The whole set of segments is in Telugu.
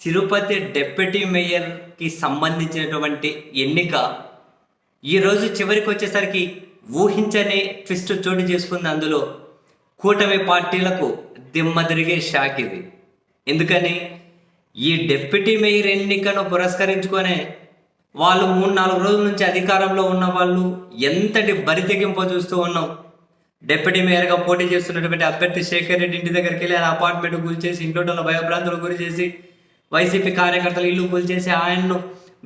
తిరుపతి డెప్యూటీ మేయర్కి సంబంధించినటువంటి ఎన్నిక ఈరోజు చివరికి వచ్చేసరికి ఊహించని ట్విస్ట్ చోటు చేసుకుంది అందులో కూటమి పార్టీలకు దిమ్మ తిరిగే షాక్ ఇది. ఎందుకని? ఈ డెప్యూటీ మేయర్ ఎన్నికను పురస్కరించుకొనే వాళ్ళు మూడు నాలుగు రోజుల నుంచి అధికారంలో ఉన్న వాళ్ళు ఎంతటి బరితెగింపు చూస్తూ ఉన్నాం. డెప్యూటీ మేయర్గా పోటీ చేస్తున్నటువంటి అభ్యర్థి శేఖర్ రెడ్డి ఇంటి దగ్గరికి వెళ్ళి ఆయన అపార్ట్మెంట్ గురి చేసి ఇంట్లో భయభ్రాంతులు గురి చేసి వైసీపీ కార్యకర్తలు ఇల్లు కూల్చేసి ఆయన్ను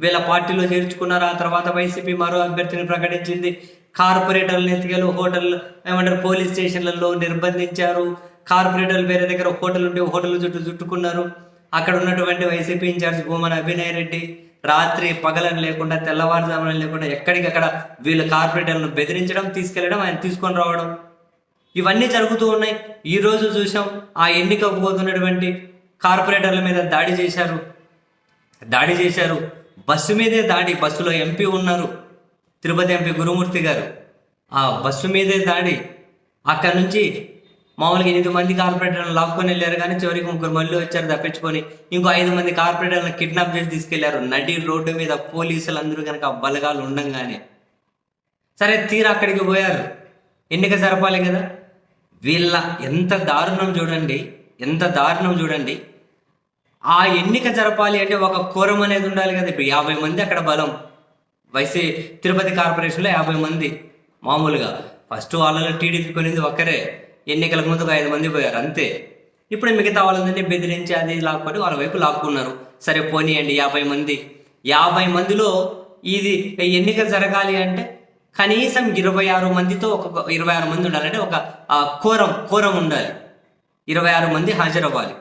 వీళ్ళ పార్టీలో చేర్చుకున్నారు. ఆ తర్వాత వైసీపీ మరో అభ్యర్థిని ప్రకటించింది. కార్పొరేటర్లను ఎత్తికలు హోటల్ ఏమంటారు పోలీస్ స్టేషన్లలో నిర్బంధించారు. కార్పొరేటర్లు వేరే దగ్గర హోటల్ ఉంటే హోటల్ చుట్టూ చుట్టుకున్నారు. అక్కడ ఉన్నటువంటి వైసీపీ ఇన్ఛార్జ్ భూమన అభినయ్ రెడ్డి రాత్రి పగలని లేకుండా తెల్లవారుజామున లేకుండా ఎక్కడికక్కడ వీళ్ళు కార్పొరేటర్లను బెదిరించడం తీసుకెళ్ళడం ఆయన తీసుకొని రావడం. ఇవన్నీ జరుగుతూ ఉన్నాయి. ఈ రోజు చూసాం ఆ ఎన్నికకు పోతున్నటువంటి కార్పొరేటర్ల మీద దాడి చేశారు. దాడి చేశారు. బస్సు మీదే దాడి. బస్సులో ఎంపీ ఉన్నారు. తిరుపతి ఎంపీ గురుమూర్తి గారు. ఆ బస్సు మీదే దాడి. అక్కడ నుంచి మామూలుగా ఎనిమిది మంది కార్పొరేటర్లను లాక్కొని వెళ్ళారు కానీ చివరికి ముగ్గురు మళ్ళీ వచ్చారు తప్పించుకొని. ఇంకో ఐదు మంది కార్పొరేటర్లను కిడ్నాప్ చేసి తీసుకెళ్ళారు. నడి రోడ్డు మీద పోలీసులు అందరూ కనుక బలగాలు ఉండంగానే. సరే తీరా అక్కడికి పోయారు. ఎన్నిక జరపాలి కదా. వీళ్ళ ఎంత దారుణం చూడండి. ఎంత దారుణం చూడండి. ఆ ఎన్నిక జరపాలి అంటే ఒక కోరం అనేది ఉండాలి కదా ఇప్పుడు. యాభై మంది అక్కడ బలం. వైసీ తిరుపతి కార్పొరేషన్లో యాభై మంది మామూలుగా. ఫస్ట్ వాళ్ళలో టీడీపీ కొనింది ఒక్కరే. ఎన్నికలకు ముందు ఒక ఐదు మంది పోయారు అంతే. ఇప్పుడు మిగతా వాళ్ళందరినీ బెదిరించి అది లాక్కొని వాళ్ళ వైపు లాక్కున్నారు. సరే పోనీయండి యాభై మంది. యాభై మందిలో ఇది ఎన్నిక జరగాలి అంటే కనీసం ఇరవై ఆరు మందితో ఒక ఇరవై ఆరు మంది ఉండాలంటే ఒక కోరం కోరం ఉండాలి. ఇరవై ఆరు మంది హాజరవ్వాలి.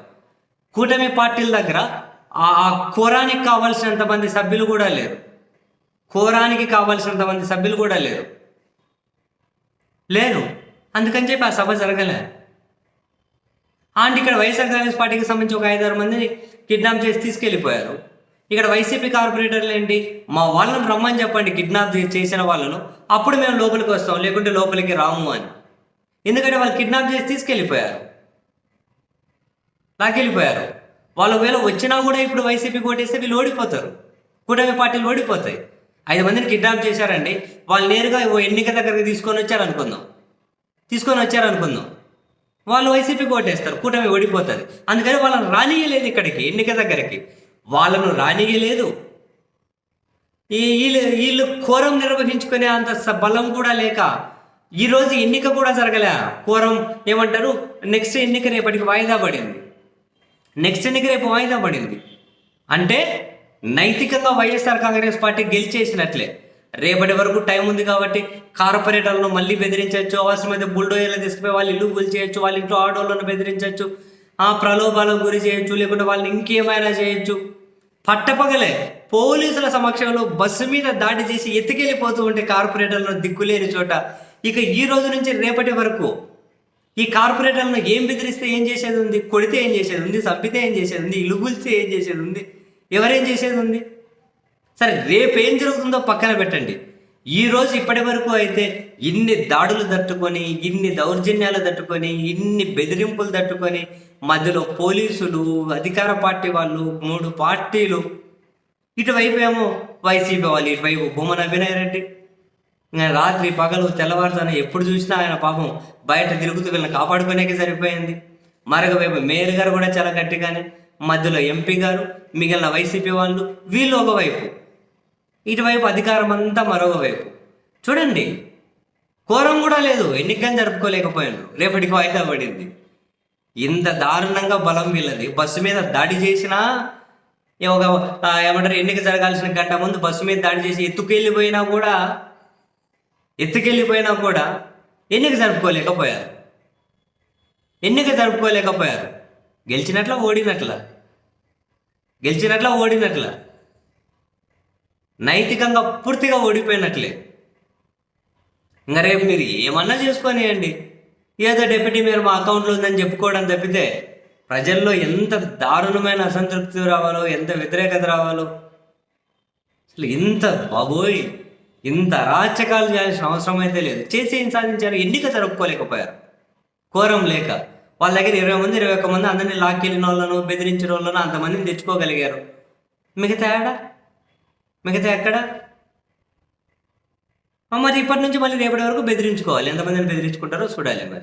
కూటమి పార్టీల దగ్గర ఆ కోరానికి కావాల్సినంత మంది సభ్యులు కూడా లేరు. కోరానికి కావాల్సినంత మంది సభ్యులు కూడా లేరు. లేరు. అందుకని చెప్పి ఆ సభ జరగలే. అండ్ ఇక్కడ వైఎస్ఆర్ కాంగ్రెస్ పార్టీకి సంబంధించి ఒక ఐదారు మందిని కిడ్నాప్ చేసి తీసుకెళ్ళిపోయారు. ఇక్కడ వైసీపీ కార్పొరేటర్లు ఏంటి? మా వాళ్ళని రమ్మని చెప్పండి కిడ్నాప్ చేసిన వాళ్ళను. అప్పుడు మేము లోపలికి వస్తాం లేకుంటే లోపలికి రాము అని. ఎందుకంటే వాళ్ళు కిడ్నాప్ చేసి తీసుకెళ్ళిపోయారు. లాకెళ్ళిపోయారు వాళ్ళు ఒకవేళ వచ్చినా కూడా ఇప్పుడు వైసీపీ ఓటేస్తే వీళ్ళు ఓడిపోతారు. కూటమి పార్టీలు ఓడిపోతాయి. ఐదు మందిని కిడ్నాప్ చేశారండి. వాళ్ళు నేరుగా ఓ ఎన్నిక దగ్గరికి తీసుకొని వచ్చారనుకుందాం. తీసుకొని వచ్చారు అనుకుందాం వాళ్ళు వైసీపీ కోటేస్తారు. కూటమి ఓడిపోతుంది. అందుకని వాళ్ళని రానియలేదు ఇక్కడికి ఎన్నిక దగ్గరికి. వాళ్ళను రానియలేదు ఈ వీళ్ళు వీళ్ళు కోరం నిర్వహించుకునే అంత స- బలం కూడా లేక ఈరోజు ఎన్నిక కూడా జరగలే. కోరం ఏమంటారు? నెక్స్ట్ ఎన్నిక రేపటికి వాయిదా పడింది. నెక్స్ట్ ఎన్నిక రేపు వాయిదా పడింది? అంటే నైతికంగా వైఎస్ఆర్ కాంగ్రెస్ పార్టీ గెలిచేసినట్లే. రేపటి వరకు టైం ఉంది కాబట్టి కార్పొరేటర్లను మళ్ళీ బెదిరించవచ్చు అవసరమైతే బుల్డోయర్లు తీసుకుపోయి వాళ్ళు ఇల్లు గురి చేయొచ్చు వాళ్ళ ఇంట్లో ఆడోళ్ళను బెదిరించవచ్చు ఆ ప్రలోభాలకు గురి చేయొచ్చు లేకుంటే వాళ్ళని ఇంకేమైనా చేయొచ్చు. పట్టపగలే పోలీసుల సమక్షంలో బస్సు మీద దాడి చేసి ఎత్తుకెళ్ళిపోతూ ఉంటే కార్పొరేటర్లను దిక్కులేని చోట. ఇక ఈ రోజు నుంచి రేపటి వరకు ఈ కార్పొరేటర్లను ఏం బెదిరిస్తే ఏం చేసేది ఉంది? కొడితే ఏం చేసేది ఉంది? చంపితే ఏం చేసేది ఉంది? ఇలుగులిస్తే ఏం చేసేది ఉంది? ఎవరేం చేసేది ఉంది? సరే రేపు ఏం జరుగుతుందో పక్కన పెట్టండి. ఈ రోజు ఇప్పటి వరకు అయితే ఇన్ని దాడులు తట్టుకొని ఇన్ని దౌర్జన్యాలు తట్టుకొని ఇన్ని బెదిరింపులు తట్టుకొని మధ్యలో పోలీసులు అధికార పార్టీ వాళ్ళు మూడు పార్టీలు ఇటువైపు ఏమో వైసీపీ వాళ్ళు ఇటువైపు భూమన అభినయ్ రెడ్డి. రాత్రి పగలు తెల్లవారుతాను ఎప్పుడు చూసినా ఆయన పాపం బయట తిరుగుతూ వీళ్ళని కాపాడుకునేకే సరిపోయింది. మరొక వైపు మేయర్ గారు కూడా చాలా గట్టిగానే మధ్యలో ఎంపీ గారు మిగిలిన వైసీపీ వాళ్ళు వీళ్ళు ఒకవైపు ఇటువైపు అధికారం అంతా మరొక వైపు. చూడండి కోరం కూడా లేదు ఎన్నికని జరుపుకోలేకపోయాను రేపటికి వాయిదా పడింది. ఇంత దారుణంగా బలం వీళ్ళది. బస్సు మీద దాడి చేసినా ఏ ఒక ఏమంటారు ఎన్నిక జరగాల్సిన గంట ముందు బస్సు మీద దాడి చేసి ఎత్తుకెళ్ళిపోయినా కూడా ఎత్తుకెళ్ళిపోయినా కూడా ఎన్నిక జరుపుకోలేకపోయారు. ఎన్నిక జరుపుకోలేకపోయారు. గెలిచినట్ల ఓడినట్ల. గెలిచినట్ల ఓడినట్ల. నైతికంగా పూర్తిగా ఓడిపోయినట్లే. ఇంకా రేపు మీరు ఏమన్నా చేసుకొనియండి. ఏదో డెప్యూటీ మీరు మా అకౌంట్లో ఉందని చెప్పుకోవడం తప్పితే ప్రజల్లో ఎంత దారుణమైన అసంతృప్తి రావాలో ఎంత వ్యతిరేకత రావాలో. అసలు ఇంత బాబోయ్. ఇంత రాచకాలు చేయాల్సిన అవసరం అయితే లేదు. చేసి ఏం సాధించారు? ఎన్నిక జరుపుకోలేకపోయారు కోరం లేక వాళ్ళ దగ్గర ఇరవై మంది ఇరవై ఒక్క మంది అందరినీ లాక్కెళ్ళిన వాళ్ళను బెదిరించిన వాళ్ళను అంతమందిని తెచ్చుకోగలిగారు. మిగతా ఏడా? మిగతా ఎక్కడ? మరి ఇప్పటి నుంచి మళ్ళీ రేపటి వరకు బెదిరించుకోవాలి. ఎంతమందిని బెదిరించుకుంటారో చూడాలి మరి.